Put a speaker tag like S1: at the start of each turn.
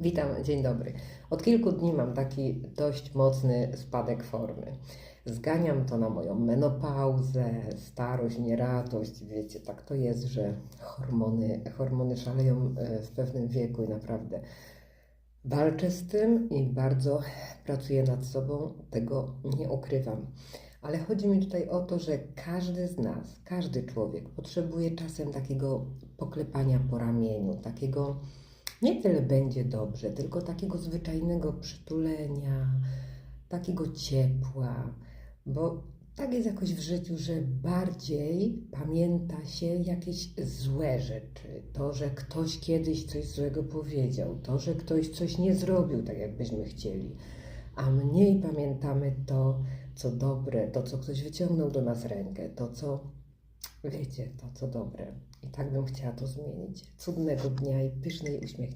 S1: Witam, dzień dobry. Od kilku dni mam taki dość mocny spadek formy. Zganiam to na moją menopauzę, starość, nieradość. Wiecie, tak to jest, że hormony, hormony szaleją e, w pewnym wieku i naprawdę walczę z tym i bardzo pracuję nad sobą, tego nie ukrywam. Ale chodzi mi tutaj o to, że każdy z nas, każdy człowiek potrzebuje czasem takiego poklepania po ramieniu, takiego nie tyle będzie dobrze, tylko takiego zwyczajnego przytulenia, takiego ciepła, bo tak jest jakoś w życiu, że bardziej pamięta się jakieś złe rzeczy. To, że ktoś kiedyś coś złego powiedział, to, że ktoś coś nie zrobił tak, jakbyśmy chcieli, a mniej pamiętamy to, co dobre, to, co ktoś wyciągnął do nas rękę, to, co wiecie, to, co dobre. I tak bym chciała to zmienić. Cudnego dnia i pysznej uśmiech.